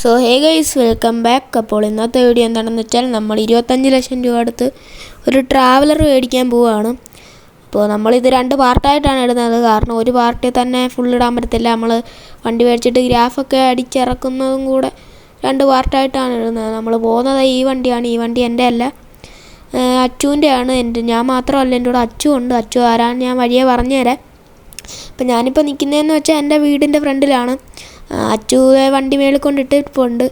So hey guys welcome back അപ്പോൾ ഇന്നത്തെ video എന്താണെന്ന് വെച്ചാൽ നമ്മൾ ഇരുപത്തഞ്ച് ലക്ഷം രൂപ അടുത്ത് ഒരു ട്രാവലർ മേടിക്കാൻ പോവുകയാണ് അപ്പോൾ നമ്മളിത് രണ്ട് പാർട്ടായിട്ടാണ് ഇടുന്നത്. കാരണം ഒരു പാർട്ടി തന്നെ ഫുൾ ഇടാൻ പറ്റത്തില്ല. നമ്മൾ വണ്ടി മേടിച്ചിട്ട് ഗ്രാഫൊക്കെ അടിച്ചിറക്കുന്നതും കൂടെ രണ്ട് പാർട്ടായിട്ടാണ് ഇടുന്നത്. നമ്മൾ പോകുന്നത് ഈ വണ്ടിയാണ്. ഈ വണ്ടി എന്റെ അല്ല. അച്ചുവിന്റെ ആണ്. എന്റെ ഞാൻ മാത്രമല്ല എന്റെ കൂടെ അച്ചു ഉണ്ട്. അച്ചു ആരാണ് ഞാൻ വഴിയെ പറഞ്ഞുതരാം. അപ്പം ഞാനിപ്പോൾ നിൽക്കുന്നതെന്ന് വെച്ചാൽ എന്റെ വീടിന്റെ ഫ്രണ്ടിലാണ്. അച്ചുവെ വണ്ടി മേളിൽ കൊണ്ടിട്ട് പോണ്ട്.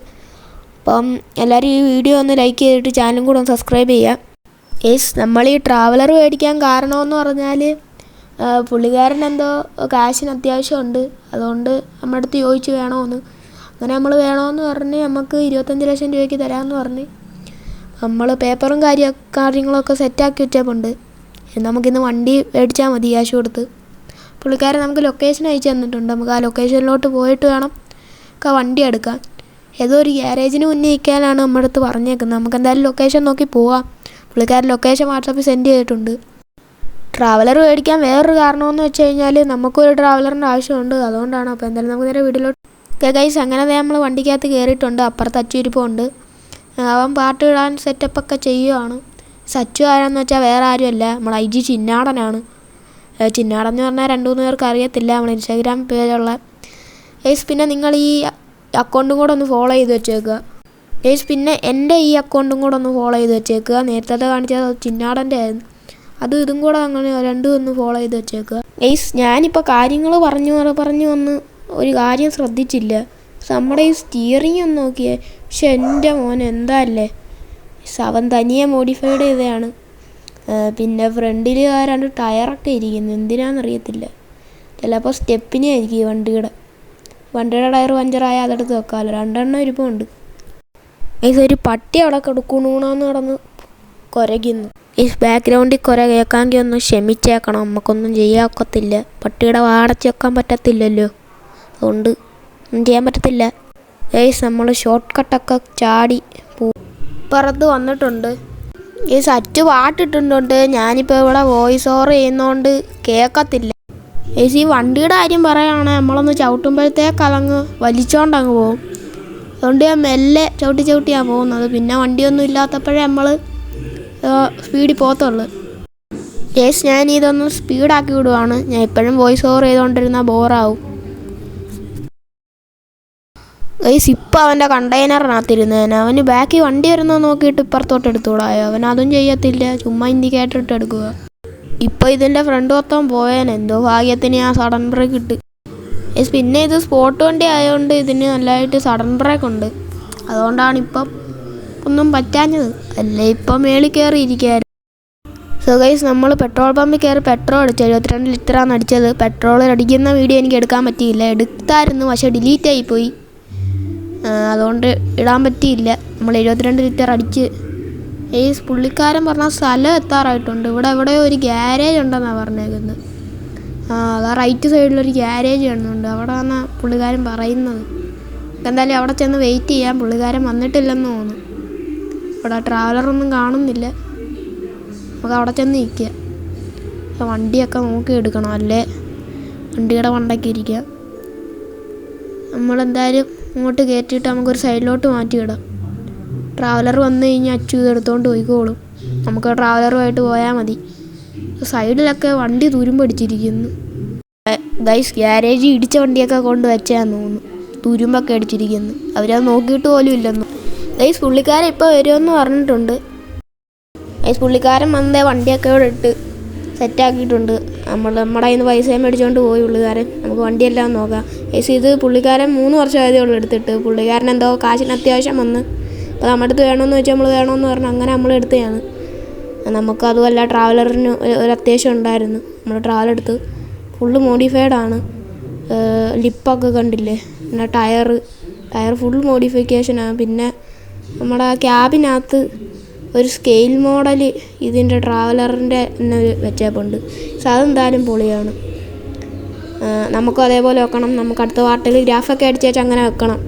അപ്പം എല്ലാവരും ഈ വീഡിയോ ഒന്ന് ലൈക്ക് ചെയ്തിട്ട് ചാനലും കൂടെ ഒന്ന് സബ്സ്ക്രൈബ് ചെയ്യുക യെസ് നമ്മൾ ഈ ട്രാവലർ മേടിക്കാൻ കാരണമെന്ന് പറഞ്ഞാൽ പുള്ളിക്കാരൻ എന്തോ കാശിന് അത്യാവശ്യമുണ്ട്. അതുകൊണ്ട് നമ്മുടെ അടുത്ത് ചോദിച്ച് വേണമെന്ന് അങ്ങനെ നമ്മൾ വേണമെന്ന് പറഞ്ഞ് നമുക്ക് ഇരുപത്തഞ്ച് ലക്ഷം രൂപയ്ക്ക് തരാമെന്ന് പറഞ്ഞ് നമ്മൾ പേപ്പറും കാര്യ കാര്യങ്ങളൊക്കെ സെറ്റാക്കി വെച്ചപ്പോണ്ട് നമുക്കിന്ന് വണ്ടി മേടിച്ചാൽ മതി ക്യാഷ് കൊടുത്ത്. പുള്ളിക്കാരൻ നമുക്ക് ലൊക്കേഷൻ അയച്ചു തന്നിട്ടുണ്ട്. നമുക്ക് ആ ലൊക്കേഷനിലോട്ട് പോയിട്ട് വേണം ഒക്കെ വണ്ടി എടുക്കാൻ. ഏതോ ഒരു ഗ്യാരേജിന് മുന്നേ നിൽക്കാനാണ് നമ്മുടെ അടുത്ത് പറഞ്ഞേക്കുന്നത്. നമുക്ക് എന്തായാലും ലൊക്കേഷൻ നോക്കി പോവാം. പുള്ളിക്കാരൻ ലൊക്കേഷൻ വാട്സാപ്പിൽ സെൻഡ് ചെയ്തിട്ടുണ്ട്. ട്രാവലർ മേടിക്കാൻ വേറൊരു കാരണമെന്ന് വെച്ച് കഴിഞ്ഞാൽ നമുക്കൊരു ട്രാവലറിന്റെ ആവശ്യമുണ്ട്. അതുകൊണ്ടാണ് അപ്പോൾ എന്തായാലും നമുക്ക് നേരെ വീട്ടിലോട്ട്. ഗൈസ് അങ്ങനെ നമ്മൾ വണ്ടിക്കകത്ത് കയറിയിട്ടുണ്ട് അപ്പുറത്ത് അച്ചുരിപ്പുണ്ട് അവൻ പാട്ട് ഇടാൻ സെറ്റപ്പൊക്കെ ചെയ്യുവാണ്. സച്ചു ആരാന്ന് വെച്ചാൽ വേറെ ആരുമല്ല. നമ്മൾ ഐ ജി ചിന്നാടനാണ്. എന്ന് പറഞ്ഞാൽ രണ്ട് മൂന്ന് പേർക്ക് അറിയത്തില്ല നമ്മൾ ഇൻസ്റ്റാഗ്രാം പേജുള്ള ഗൈസ് പിന്നെ നിങ്ങൾ ഈ അക്കൗണ്ടും കൂടെ ഒന്ന് ഫോളോ ചെയ്ത് വെച്ചേക്കുക. ഗൈസ് പിന്നെ എന്റെ ഈ അക്കൗണ്ടും കൂടെ ഒന്ന് ഫോളോ ചെയ്ത് വെച്ചേക്കുക. നേരത്തെ കാണിച്ചത് ചിന്നാടന്റെ ആയിരുന്നു. അതും ഇതും കൂടെ അങ്ങനെ രണ്ടും ഒന്ന് ഫോളോ ചെയ്ത് വെച്ചേക്കുക. ഗൈസ് ഞാനിപ്പോൾ കാര്യങ്ങൾ പറഞ്ഞു പറഞ്ഞു വന്ന് ഒരു കാര്യം ശ്രദ്ധിച്ചില്ല. നമ്മുടെ ഈ സ്റ്റിയറിംഗ് ഒന്ന് നോക്കിയേ. പക്ഷെ എന്റെ മോൻ എന്താ അല്ലേ? അവൻ തനിയെ മോഡിഫൈഡ് ചെയ്തതാണ്. പിന്നെ ഫ്രണ്ടിൽ ആ രണ്ട് ടയറൊക്കെ ഇരിക്കുന്നു. എന്തിനാണെന്നറിയത്തില്ല ചിലപ്പോൾ സ്റ്റെപ്പിനെ ആയിരിക്കും ഈ വണ്ടിയുടെ. വണ്ടിയുടെ ടയർ പഞ്ചറായ അതെടുത്ത് വെക്കാമല്ലോ രണ്ടെണ്ണം ഇരിപ്പുണ്ട്. ഒരു പട്ടി അവിടെ കിടക്കണൂണെന്ന് കിടന്ന് കുരയ്ക്കുന്നു. ഈ ബാക്ക്ഗ്രൗണ്ടിൽ കുര കേൾക്കാമെങ്കിൽ ഒന്ന് ക്ഷമിച്ചേക്കണം. നമുക്കൊന്നും ചെയ്യാക്കത്തില്ല പട്ടിയുടെ വാടച്ച് വെക്കാൻ പറ്റത്തില്ലല്ലോ. അതുകൊണ്ട് ഒന്നും ചെയ്യാൻ പറ്റത്തില്ല. ഏയ്സ് നമ്മൾ ഷോർട്ട് കട്ടൊക്കെ ചാടി പോ പുറത്ത് വന്നിട്ടുണ്ട്. ഈ സറ്റ് പാട്ടിട്ടുണ്ടോണ്ട്? ഞാനിപ്പോൾ ഇവിടെ വോയിസ് ഓവർ ചെയ്യുന്നോണ്ട് കേൾക്കത്തില്ല ഈ വണ്ടിയുടെ കാര്യം പറയുകയാണെങ്കിൽ നമ്മളൊന്ന് ചവിട്ടുമ്പോഴത്തേക്ക് അതങ്ങ് വലിച്ചോണ്ടങ്ങ് പോകും അതുകൊണ്ട് ഞാൻ മെല്ലെ ചവിട്ടി ചവിട്ടിയാണ് പോകുന്നത്. പിന്നെ വണ്ടിയൊന്നും ഇല്ലാത്തപ്പോഴേ നമ്മൾ സ്പീഡിൽ പോകത്തുള്ളൂ. യേസ് ഞാൻ ഇതൊന്ന് സ്പീഡാക്കി വിടുവാണ്. ഞാൻ ഇപ്പോഴും വോയിസ് ഓവർ ചെയ്തുകൊണ്ടിരുന്ന ബോറാവും ഗൈസ് ഇപ്പം അവന്റെ കണ്ടെയ്നറിനകത്തിരുന്നേനെ. അവന് ബാക്കി വണ്ടി വരുന്നത് നോക്കിയിട്ട് ഇപ്പുറത്തോട്ട് എടുത്തുകൂടായോ അവൻ അതും ചെയ്യത്തില്ല. ചുമ്മാ ഇൻഡിക്കേറ്റർ ഇട്ട് എടുക്കുക. ഇപ്പം ഇതിന്റെ ഫ്രണ്ട് മൊത്തം പോയേനെ. എന്തോ ഭാഗ്യത്തിന് ആ സഡൻ ബ്രേക്ക് ഇട്ട്. ഗൈസ് പിന്നെ ഇത് സ്പോട്ട് വണ്ടി ആയതുകൊണ്ട് ഇതിന് നല്ലതായിട്ട് സഡൻ ബ്രേക്ക് ഉണ്ട്. അതുകൊണ്ടാണ് ഇപ്പം ഒന്നും പറ്റാഞ്ഞത്. അല്ലേ ഇപ്പം മേളിൽ കയറി ഇരിക്കുകയായിരുന്നു. സോ ഗൈസ് നമ്മൾ പെട്രോൾ പമ്പിൽ കയറി പെട്രോൾ അടിച്ചു. എഴുപത്തിരണ്ട് ലിറ്ററാണ് അടിച്ചത്. പെട്രോൾ അടിക്കുന്ന വീഡിയോ എനിക്ക് എടുക്കാൻ പറ്റിയില്ല. എടുത്തായിരുന്നു പക്ഷേ ഡിലീറ്റ് ആയിപ്പോയി. അതുകൊണ്ട് ഇടാൻ പറ്റിയില്ല. നമ്മൾ എഴുപത്തിരണ്ട് ലിറ്റർ അടിച്ച് ഈ പുള്ളിക്കാരൻ പറഞ്ഞ സ്ഥലം എത്താറായിട്ടുണ്ട്. ഇവിടെ എവിടെ ഒരു ഗ്യാരേജ് ഉണ്ടെന്നാണ് പറഞ്ഞേക്കുന്നത്. അതാ റൈറ്റ് സൈഡിലൊരു ഗ്യാരേജ് കാണുന്നുണ്ട്. അവിടെ ആണ് പുള്ളിക്കാരൻ പറയുന്നത്. എന്തായാലും അവിടെ ചെന്ന് വെയിറ്റ് ചെയ്യാൻ പുള്ളിക്കാരൻ വന്നിട്ടില്ലെന്ന് തോന്നുന്നു. ഇവിടെ ട്രാവലറൊന്നും കാണുന്നില്ല. നമുക്ക് അവിടെ ചെന്ന് നിൽക്കുക വണ്ടിയൊക്കെ നോക്കി എടുക്കണം അല്ലേ? വണ്ടിയുടെ വണ്ടൊക്കെ ഇരിക്കുക നമ്മളെന്തായാലും ഇങ്ങോട്ട് കയറ്റിയിട്ട് നമുക്കൊരു സൈഡിലോട്ട് മാറ്റിയിടാം. ട്രാവലർ വന്നു കഴിഞ്ഞാൽ അച്ചു ഇത് എടുത്തുകൊണ്ട് പോയിക്കോളും. നമുക്ക് ട്രാവലറുമായിട്ട് പോയാൽ മതി. സൈഡിലൊക്കെ വണ്ടി തുരുമ്പടിച്ചിരിക്കുന്നു ഗൈസ് ഗ്യാരേജ് ഇടിച്ച വണ്ടിയൊക്കെ കൊണ്ട് വെച്ചാന്ന് തോന്നുന്നു. തുരുമ്പൊക്കെ അടിച്ചിരിക്കുന്നു. അവരത് നോക്കിയിട്ട് പോലും ഇല്ലെന്നു. ഗൈസ് പുള്ളിക്കാരൻ ഇപ്പോൾ വരുമെന്ന് പറഞ്ഞിട്ടുണ്ട്. ഗൈസ് പുള്ളിക്കാരൻ വന്നേ വണ്ടിയൊക്കെ ഇവിടെ ഇട്ട് സെറ്റാക്കിയിട്ടുണ്ട്. നമ്മൾ നമ്മുടെ കയ്യിൽ നിന്ന് പൈസയും മേടിച്ചുകൊണ്ട് പോയി പുള്ളിക്കാരൻ നമുക്ക് വണ്ടിയെല്ലാം നോക്കാം. ഗൈസ് ഇത് പുള്ളിക്കാരൻ മൂന്ന് വർഷമായതേ ഉള്ളൂ എടുത്തിട്ട്. പുള്ളിക്കാരൻ എന്തോ കാശിന് അത്യാവശ്യം വന്ന്. അപ്പോൾ നമ്മുടെ അടുത്ത് വേണമെന്ന് വെച്ചാൽ നമ്മൾ വേണമെന്ന് പറഞ്ഞു. അങ്ങനെ നമ്മൾ എടുത്തതാണ്. നമുക്ക് അതുമല്ല ട്രാവലറിന് ഒരു- ഒരു അത്യാവശ്യം ഉണ്ടായിരുന്നു. നമ്മൾ ട്രാവലർ എടുത്ത്. ഫുള്ള് മോഡിഫൈഡ് ആണ്. ലിപ്പൊക്കെ കണ്ടില്ലേ? പിന്നെ ടയർ ടയർ ഫുൾ മോഡിഫിക്കേഷനാണ് പിന്നെ നമ്മുടെ ക്യാബിനകത്ത് ഒരു സ്കെയിൽ മോഡൽ ഇതിന്റെ ട്രാവലറിന്റെ തന്നെ വെച്ചേപ്പുണ്ട് പക്ഷെ അതെന്തായാലും പൊളിയാണ്. നമുക്കും അതേപോലെ വെക്കണം. നമുക്ക് അടുത്ത പാർട്ടിൽ ഗ്രാഫൊക്കെ അടിച്ച് വെച്ച് അങ്ങനെ വെക്കണം.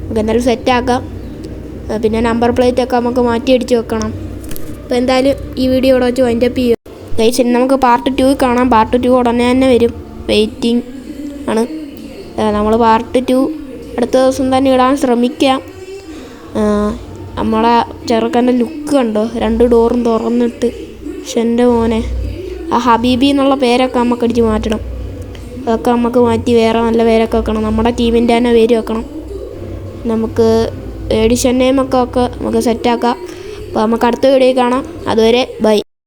നമുക്ക് എന്തായാലും സെറ്റാക്കാം പിന്നെ നമ്പർ പ്ലേറ്റ് ഒക്കെ നമുക്ക് മാറ്റി അടിച്ച് വെക്കണം. അപ്പോൾ എന്തായാലും ഈ വീഡിയോ ഇവിടെ വെച്ച് വൈൻഡപ്പ് ചെയ്യും ഗൈസ് ഇനി നമുക്ക് പാർട്ട് ടു കാണാം. പാർട്ട് ടു ഉടനെ തന്നെ വരും. വെയിറ്റിംഗ് ആണ്. നമ്മൾ പാർട്ട് ടു അടുത്ത ദിവസം തന്നെ ഇടാൻ ശ്രമിക്കാം. നമ്മളെ ചെറുക്കന്റെ ലുക്ക് കണ്ടോ? രണ്ട് ഡോറും തുറന്നിട്ട്. പക്ഷെ എന്റെ മോനെ ആ ഹബീബി എന്നുള്ള പേരൊക്കെ നമുക്ക് അടിച്ച് മാറ്റണം. അതൊക്കെ നമുക്ക് മാറ്റി വേറെ നല്ല പേരൊക്കെ വെക്കണം. നമ്മുടെ ടീമിന്റെ തന്നെ പേര് വെക്കണം. നമുക്ക് എഡിഷൻ നെയിമൊക്കെ ഒക്കെ നമുക്ക് സെറ്റാക്കാം അപ്പോൾ നമുക്ക് അടുത്ത വീഡിയോ കാണാം. അതുവരെ ബൈ.